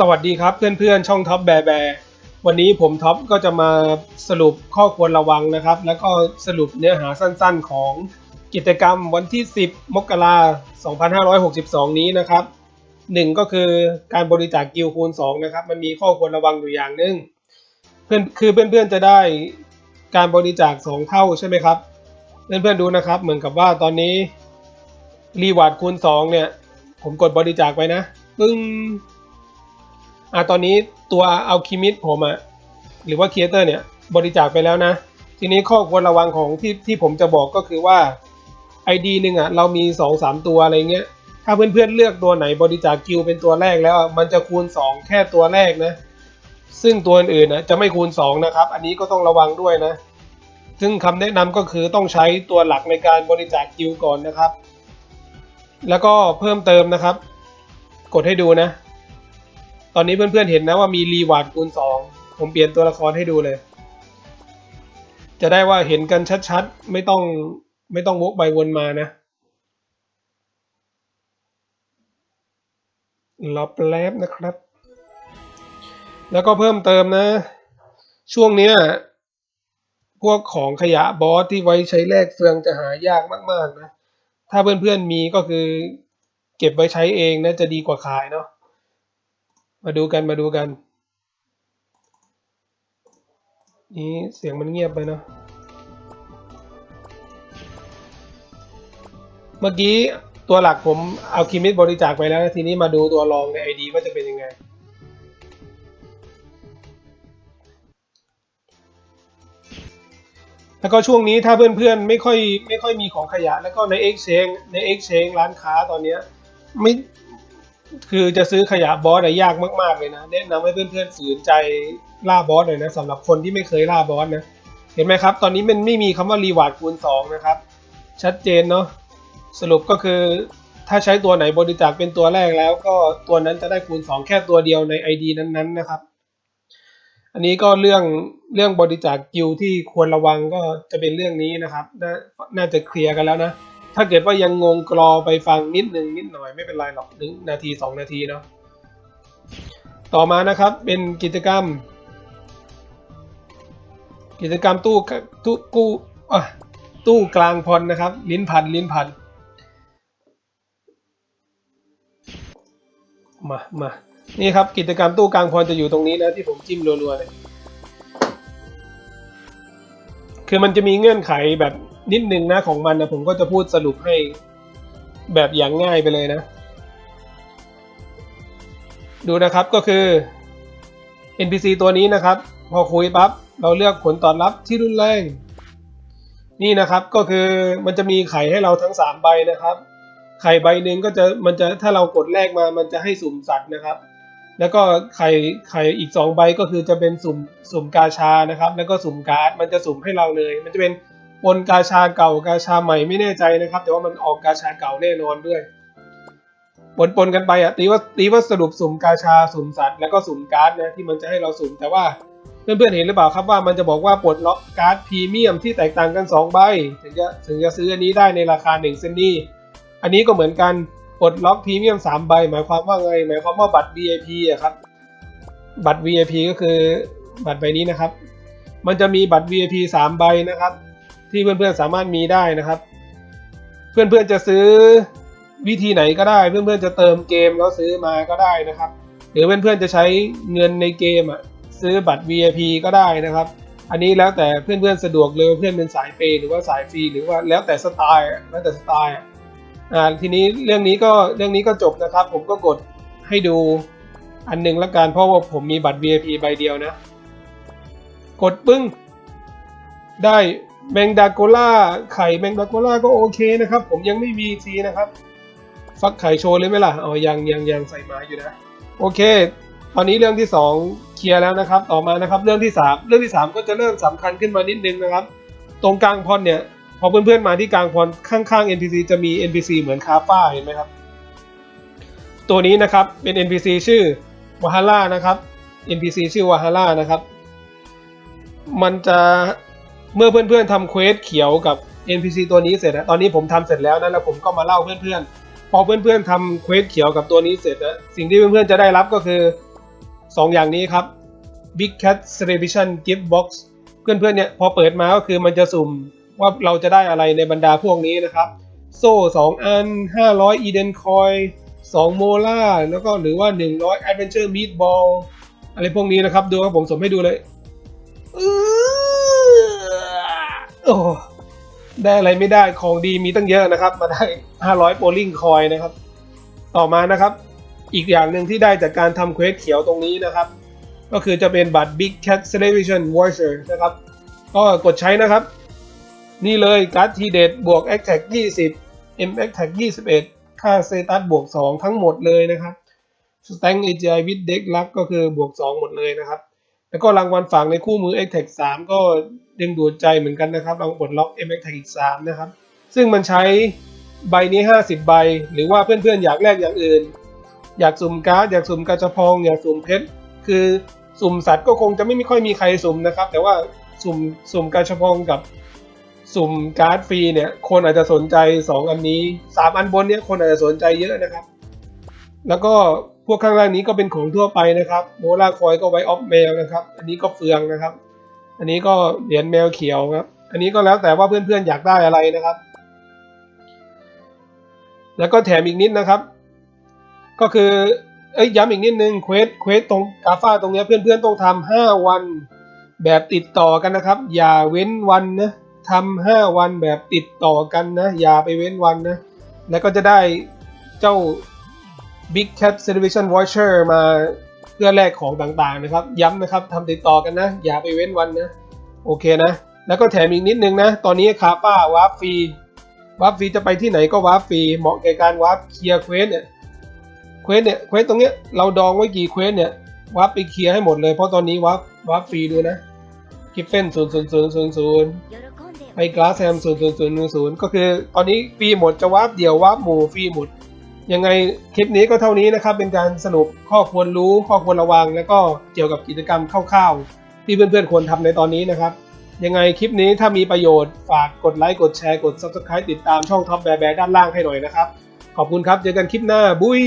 สวัสดีครับเพื่อนๆ ช่องท็อปแบแบวันนี้ผมท็อปก็จะมาสรุปข้อควรระวังนะครับ แล้วก็สรุปเนื้อหาสั้นๆ ของกิจกรรมวันที่ 10 มกราคม 2562 นี้นะครับหนึ่งก็คือการบริจาคกิลคูณ 2 นะครับ มันมีข้อควรระวังอยู่อย่างหนึ่งเพื่อนคือเพื่อนๆจะได้การบริจาค 2 เท่าใช่ไหมครับ เพื่อนๆดูนะครับ เหมือนกับว่าตอนนี้รีวาร์ดคูณ 2 เนี่ย ผมกดบริจาคไปนะปึ้ง อะตอนนี้ตัวอัลคิมิดผมอะหรือว่าครีเอเตอร์เนี่ยบริจาคไปแล้วนะ ทีนี้ข้อควรระวังของที่ที่ผมจะบอกก็คือว่า ID หนึ่งอะเรามี 2 3 ตัวอะไรเงี้ย ถ้าเพื่อนๆเลือกตัวไหนบริจาคกิลเป็นตัวแรกแล้วมันจะคูณ 2 แค่ตัวแรกนะ ซึ่งตัวอื่นนะจะไม่คูณ 2 นะครับ อันนี้ก็ต้องระวังด้วยนะ ซึ่งคำแนะนำก็คือต้องใช้ตัวหลักในการบริจาคกิลก่อนนะครับ แล้วก็เพิ่มเติมนะครับ กดให้ดูนะ ตอนนี้เพื่อนๆเห็นนะว่ามีรีวาร์ดคูณสองผมเปลี่ยนตัวละครให้ดูเลย จะได้ว่าเห็นกันชัดๆ ไม่ต้องไม่ต้องวกไปวนมานะรอแป๊บนะครับ แล้วก็เพิ่มเติมนะ ช่วงเนี้ยพวกของขยะบอสที่ไว้ใช้แลกเฟืองจะหายากมาก ๆ นะ ถ้าเพื่อนๆมีก็คือเก็บไว้ใช้เองนะจะดีกว่าขายเนาะ มาดูกันมาดูกัน นี่เสียงมันเงียบไปเนาะเมื่อกี้ตัวหลักผมเอาคิมิตบริจาคไปแล้ว ทีนี้มาดูตัวรองใน ID ว่าจะเป็นยังไง แล้วก็ช่วงนี้ถ้าเพื่อนๆ ไม่ค่อยไม่ค่อยมีของขยะ แล้วก็ใน Exchange ใน Exchange ร้านค้าตอนนี้ไม่ คือจะซื้อขยะบอสอะยากมากๆเลยนะแนะนำให้เพื่อนๆฝืนใจล่าบอสหน่อยนะสำหรับคนที่ไม่เคยล่าบอสนะ เห็นไหมครับ ตอนนี้มันไม่มีคำว่ารีวาร์ดคูณ2นะครับ ชัดเจนเนาะสรุปก็คือถ้าใช้ตัวไหนบริจาคเป็นตัวแรกแล้ว ก็ตัวนั้นจะได้คูณ 2 แค่ตัวเดียวใน ID นั้นๆนะครับ อันนี้ก็เรื่องเรื่องบริจาคกิลที่ควรระวังก็จะเป็นเรื่องนี้นะครับนน่าจะเคลียร์กันแล้วนะ ถ้าเกิดว่ายังงงกรอไปฟังนิดนึงนิดหน่อยไม่เป็นไรหรอกหนึ่งนาทีสองนาทีเนาะต่อมานะครับเป็นกิจกรรม กิจกรรมตู้ตู้กู้อะตู้กลางพรนะครับ ลิ้นพันลิ้นพันมามานี่ครับกิจกรรมตู้กลางพรจะอยู่ตรงนี้นะที่ผมจิ้มรัวๆเลยคือมันจะมีเงื่อนไขแบบ นิดนึงนะของมันนะผมก็จะพูดสรุปให้แบบอย่างง่ายไปเลยนะ ดูนะครับก็คือ NPC ตัวนี้นะครับ พอคุยปั๊บเราเลือกผลตอบรับที่รุนแรง นี่นะครับก็คือมันจะมีไข่ให้เราทั้ง 3 ใบนะครับ ไข่ใบหนึ่งก็จะมันจะถ้าเรากดแรกมามันจะให้สุ่มสัตว์นะครับ แล้วก็ไข่ไข่อีก 2 ใบก็คือจะเป็นสุ่มสุ่มกาชานะครับ แล้วก็สุ่มการ์ดมันจะสุ่มให้เราเลย มันจะเป็น ปนกาชาเก่ากาชาใหม่ไม่แน่ใจนะครับ แต่ว่ามันออกกาชาเก่าแน่นอนด้วยปนปนกันไปอะตีว่าตีว่าสรุปสุ่มกาชาสุ่มสัตว์แล้วก็สุ่มการ์ดนะที่มันจะให้เราสุ่มแต่ว่าเพื่อนๆเห็นหรือเปล่าครับว่ามันจะบอกว่าปลดล็อกการ์ดพรีเมียมที่แตกต่างกัน 2 ใบ ถึงจะถึงจะซื้ออันนี้ได้ในราคา1เซนนี่อันนี้ก็เหมือนกันปลดล็อกพรีเมียม3ใบ หมายความว่าไงหมายความว่าบัตร VIP อะครับ บัตร VIP ก็คือบัตรใบนี้นะครับ มันจะมีบัตร VIP 3 ใบนะครับ ที่เพื่อนๆสามารถมีได้นะครับ เพื่อนๆจะซื้อวิธีไหนก็ได้ เพื่อนๆจะเติมเกมแล้วซื้อมาก็ได้นะครับ หรือเพื่อนๆจะใช้เงินในเกมอะซื้อบัตร VIP ก็ได้นะครับ อันนี้แล้วแต่เพื่อนๆสะดวกเลยเพื่อนเป็นสายเปย์หรือว่าสายฟรีหรือว่าแล้วแต่สไตล์แล้วแต่สไตล์อ่าทีนี้เรื่องนี้ก็เรื่องนี้ก็จบนะครับ ผมก็กดให้ดูอันหนึงละกันเพราะว่าผมมีบัตร VIP ใบเดียวนะ กดปึ้งได้ แมงดาโกล่าไข่แมงดาโกล่าก็โอเคนะครับ ผมยังไม่มีทีนะครับ ฟักไข่โชว์เลยไหมล่ะอ๋อยังยังยังใส่มาอยู่นะ โอเค ตอนนี้เรื่องที่สองเคลียร์แล้วนะครับ ต่อมานะครับ เรื่องที่สามเรื่องที่สามก็จะเริ่มสำคัญขึ้นมานิดนึงนะครับ ตรงกลางพรเนี่ย พอเพื่อนๆมาที่กลางพรข้างๆ NPC จะมี NPC เหมือนคาฟ้าเห็นไหมครับ ตัวนี้นะครับเป็น NPC ชื่อวาฮาร่านะครับ NPC ชื่อวาฮาร่านะครับ มันจะ เมื่อเพื่อนๆทำเควสเขียวกับ NPC ตัวนี้เสร็จนะตอนนี้ผมทำเสร็จแล้วนะแล้วผมก็มาเล่าเพื่อนๆ พอเพื่อนๆทำเควสเขียวกับตัวนี้เสร็จนะสิ่งที่เพื่อนๆจะได้รับก็คือ 2 อย่างนี้ครับ Big Cat Television Gift Box เพื่อนๆเนี่ยพอเปิดมาก็คือมันจะสุ่มว่าเราจะได้อะไรในบรรดาพวกนี้นะครับ โซ่ 2 อัน 500 Eden Coin 2 โมล่าแล้วก็หรือว่า 100 Adventure Meatball อะไรพวกนี้นะครับ ดูครับผมสมให้ดูเลยอื โอ้ได้อะไรไม่ได้ของดีมีตั้งเยอะนะครับ มาได้ 500 Bowling Coin นะครับ ต่อมานะครับ อีกอย่างหนึ่งที่ได้จากการทำเควสเขียวตรงนี้นะครับ ก็คือจะเป็นบัตร Big Cat Television Voucher นะครับ ก็กดใช้นะครับ นี่เลยการ์ดทีเด็ดบวก a t t a c 20 M a t t a c 21 ค่าเซตัสบวก 2 ทั้งหมดเลยนะครับ s t a n k AGI with Deck Luck ก็คือบวก 2 หมดเลยนะครับ แล้วก็รางวัลฝากในคู่มือ a t t a c 3 ก็ ดึงดูดใจเหมือนกันนะครับรางปลดล็อก M a t t a c อีก3นะครับ ซึ่งมันใช้ใบนี้ 50 ใบ หรือว่าเพื่อนๆ อยากแลกอย่างอื่น อยากสุ่มการ์ดอยากสุ่มกาชพองอยากสุ่มเพชรคือสุ่มสัตว์ก็คงจะไม่มีค่อยมีใครสุ่มนะครับ แต่ว่าสุ่มสุ่มกาชพองกับสุ่มการ์ดฟรีเนี่ยคนอาจจะสนใจ 2 อันนี้ 3 อันบนเนี่ยคนอาจจะสนใจเยอะนะครับ แล้วก็พวกข้างล่างนี้ก็เป็นของทั่วไปนะครับโมล่าคอยก็ไวออฟแมวนะครับ อันนี้ก็เฟืองนะครับ อันนี้ก็เหรียญแมวเขียวครับ อันนี้ก็แล้วแต่ว่าเพื่อนๆอยากได้อะไรนะครับ แล้วก็แถมอีกนิดนะครับ ก็คือเอ้ยย้ำอีกนิดนึงเควสเควสตรงกาฟ้าตรงนี้เพื่อนๆต้องทำห้าวันแบบติดต่อกันนะครับ อย่าเว้นวันนะทำห้าวันแบบติดต่อกันนะ อย่าไปเว้นวันนะ แล้วก็จะได้เจ้า Big Cat Television Voucher มา เพื่อแลกของต่างๆนะครับ ย้ำนะครับทำติดต่อกันนะ อย่าไปเว้นวันนะโอเคนะ แล้วก็แถมอีกนิดนึงนะ ตอนนี้คาป้าวาร์ปฟรีวาร์ปฟรีจะไปที่ไหนก็วาร์ปฟรีเหมาะแก่การวาร์ปเคลียร์เควสเนี่ยเควสเนี่ยเควสตรงเนี้ยเราดองไว้กี่เควสเนี่ยวาร์ปไปเคลียร์ให้หมดเลยเพราะตอนนี้วาร์ปวาร์ปฟรีดูนะกิฟเฟนศูนย์ศูนย์ศูนย์ศูนย์ศูนย์ไปกลาสแซมศูนย์ศูนย์ศูนย์ศูนย์ก็คือตอนนี้ฟรีหมดจะวาร์ปเดี่ยววาร์ปหมู่ฟรีหมด ยังไงคลิปนี้ก็เท่านี้นะครับ เป็นการสรุปข้อควรรู้ข้อควรระวัง แล้วก็เกี่ยวกับกิจกรรมคร่าวๆ ที่เพื่อนๆควรทำในตอนนี้นะครับ ยังไงคลิปนี้ถ้ามีประโยชน์ฝากกดไลค์กดแชร์กด Subscribe ติดตามช่องท็อปแบร์แบร์ด้านล่างให้หน่อยนะครับ ขอบคุณครับ เจอกันคลิปหน้า บุย